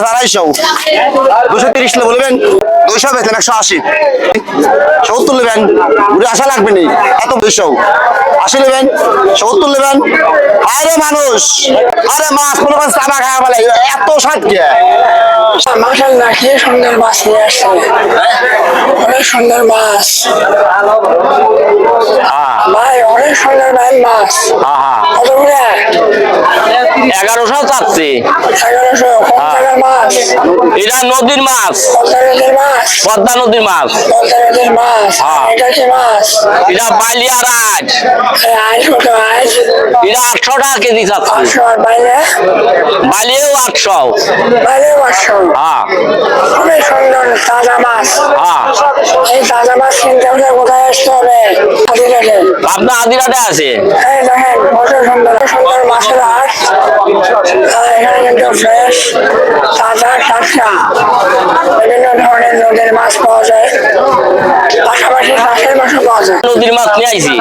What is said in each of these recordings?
Plus আড়াইশো। দুশো তিরিশ বলবেন দুইশো বেচেন একশো আশি। সত্তর নেবেন ঘুরে আসা লাগবে নি এত দুইশো। আশি নেবেন সত্তর নেবেন আরে মানুষ আরে মাছ কোনো মাছ চাবা খাওয়া বলে এত সাত কে? মাসাল্লাহ কি সুন্দর মাছ নিয়ে আসছে। অনেক সুন্দর মাছ। ভাই অনেক সুন্দর ভাই মাছ। কত করে? এগারোশো চাচ্ছে। মাছ এটা নদীর মাছ। পদ্মা নদীর মাছ। হ্যাঁ। এটা কি মাছ? এটা আটশো টাকা কেজি চাচ্ছে। বালিয়েও আটশো। হ্যাঁ। তাজা মাছ। হ্যাঁ। এই তাজা মাছ কিনতে হলে কোথায় আসতে হবে? হাজিরাটে আপনার আদিরাটে আছে? এই দেখেন কত সুন্দর সুন্দর মাছের হাট। এখানে ফ্রেশ ধরনের নদীর মাছ পাওয়া যায় পাশাপাশি পাওয়া যায় নদীর মাছ নিয়ে আইছি।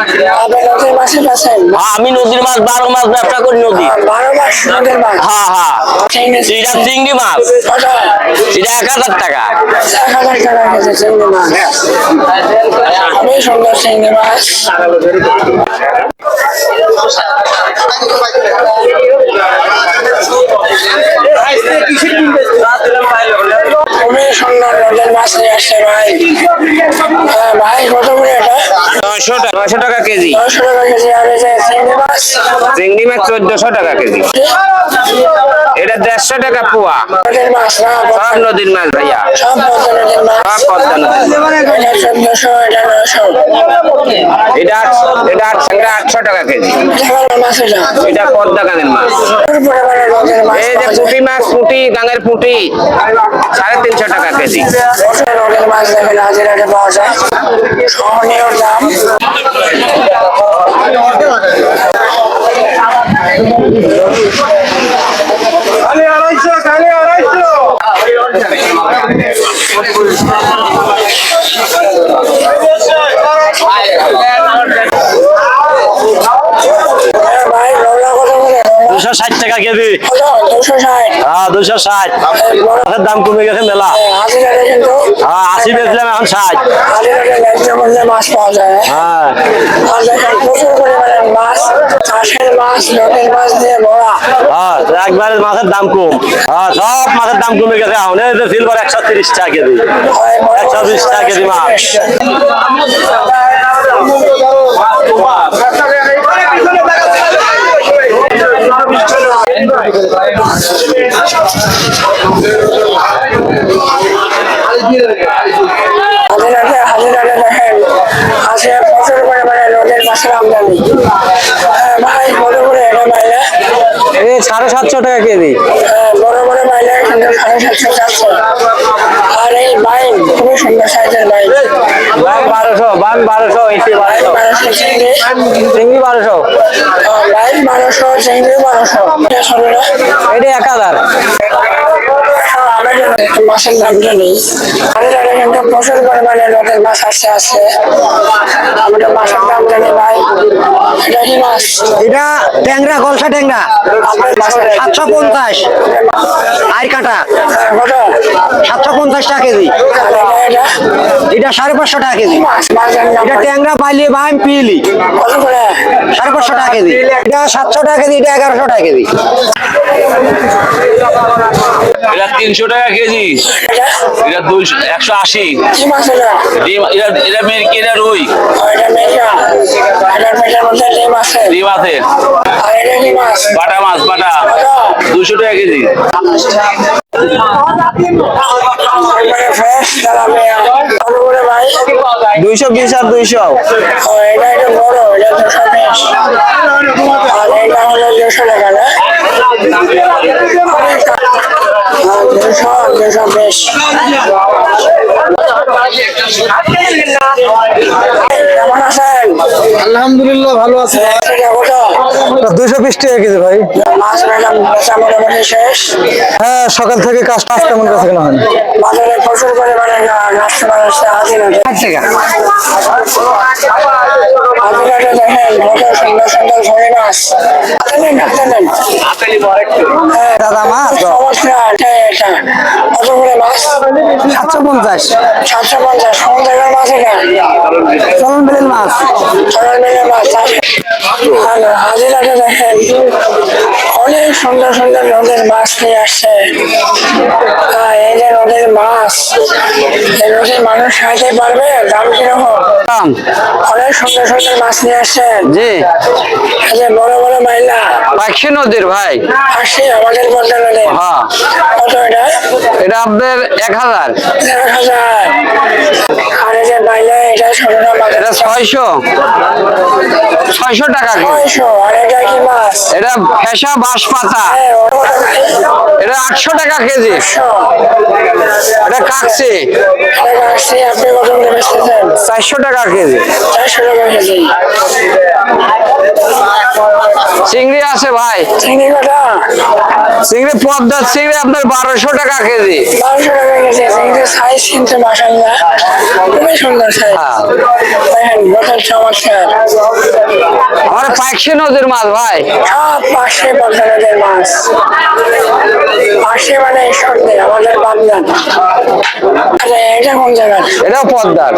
হ্যাঁ, আমি নদীর মাছ বারো মাছ ব্যবসা করি নদী। বারো মাস নদীর মাছ হ্যাঁ হ্যাঁ। এটা চিংড়ি মাছ। এটা এক হাজার টাকা। চিংড়ি মাছ সুন্দর চিংড়ি মাছ সুন্দর নদীর মাছ নিয়ে আসছে ভাই। হ্যাঁ, ভাই কত করে এটা? নয়শো টাকা নয়শো টাকা কেজি। নশো টাকা কেজি আর এই যে চিংড়ি মাছ। চিংড়ি মাছ চোদ্দশো টাকা কেজি। এটা দেড়শো টাকা পোয়া। সব নদীর মাছ ভাইয়া। সব পদ্মা নদীর এটা এটা এটা আটশো টাকা কেজি। এটা পদ্মা গানের মাছ। এই যে পুঁটি মাছ পুঁটি গাঙের পুঁটি সাড়ে তিনশো টাকা কেজি। পাওয়া দুশো ষাট টাকা কেজি। হ্যাঁ দুশো ষাট। মাছের দাম কমে গেছে মেলা। কিন্তু হ্যাঁ আশি বেচলাম এখন ষাট। মাছ পাওয়া যায়। হ্যাঁ। হ্যাঁ একবারে মাছের দাম কম। হ্যাঁ সব মাছের দাম কমে গেছে এখন। সিলভার একশো তিরিশ টাকা কেজি। একশো বিশ টাকা কেজি মাছ। হাজিরাটে হাজিরাটে দেখেন আছে করে মানে নদীর মাছের আমদানি হ্যাঁ, বড় করে এটা মাইলে এই সাড়ে সাতশো টাকা কেজি। হ্যাঁ, বড় বড় মাইলে কিন্তু সাড়ে সাতশো চারশো আর এই বাইন খুবই সুন্দর সাইজের বাইন। বান বারোশো বান বারোশো এসি বারোশো। চিংড়ি। বারোশো। বাইন বারোশো চিংড়ি বারোশো। এটা এক হাজার। মাছের দামটা নেই। হাজিরাটে কিন্তু প্রচুর পরিমাণে নদীর মাছ আসছে আসছে আমরা মাছের দাম জানি ভাই। এটা কি মাছ? এটা ট্যাংরা গলসা ট্যাংরা। সাতশো পঞ্চাশ। আর কাটা। হ্যাঁ, সাতশো পঞ্চাশ টাকা কেজি। এটা সাড়ে পাঁচশো টাকা কেজি। এটা ট্যাংরা পাইলে বাম পিলি। সাড়ে পাঁচশো টাকা কেজি। এটা সাতশো টাকা কেজি এটা এগারোশো টাকা কেজি। এটা তিনশো টাকা কেজি। এটা এটা দুইশো একশো আশি। মাছ এটা ডিম এটা এটা মেরকি এটা রুই। ডিম আছে। বাটা মাছ বাটা। দুশো টাকা কেজি। দুইশো বিশ আর দুইশো। ও এটা একটু বড় এটা আর হলো টাকা দুশো দুশো বিশ কেমন আছেন আলহামদুলিল্লাহ ভালো আছে। দুইশো বিশ টাকা কেজি ভাই। শেষ হ্যাঁ সকাল থেকে কাজটা আজ কেমন কাছে কেন হয়নি। বাজারে প্রচুর পরিমাণে কাস্টমার হাজির নেন হ্যাঁ, দাদা। সমস্যা এটা কত করে মাছ সাতশো পঞ্চাশ। সাতশো পঞ্চাশ কোন জায়গার মাছ। এটা চলন বেলের মাছ সরল বেলের মাছ হাজিরাটা দেখেন। অনেক সুন্দর সুন্দর নদীর মাছ নিয়ে আসছে এই যে নদীর মাছ এই নদীর মানুষ খাইতে পারবে দাম কীরকম? অনেক সুন্দর সুন্দর মাছ নিয়ে আসছেন জি। এই যে বড় বড় মাইলা পাখি নদীর ভাই। আমাদের নদী হ্যাঁ। কত এটা? এটা আপনার এক হাজার। হাজার। আর এই যে মাইলা এটা ছয়শো। ছয়শো টাকা এটা ফেসা বাঁশ পাতা হ্যাঁ? এটা আটশো টাকা কেজি। এটা কাকছি চারশো টাকা কেজি। চিংড়ি আছে ভাই। চিংড়ি কটা? চিংড়ি পদ্মার চিংড়ি আপনার বারোশো টাকা কেজি। বারোশো টাকা কেজি চিংড়ির সাইজ কিন্তু মাসাল্লাহ খুবই সুন্দর সাইজ আমার পাখি নদীর মাছ ভাই। সব পাশে পদ্মানদের মাছ। পাশে মানে আমাদের আচ্ছা এটা কোন জায়গা এটাও পদ্মার।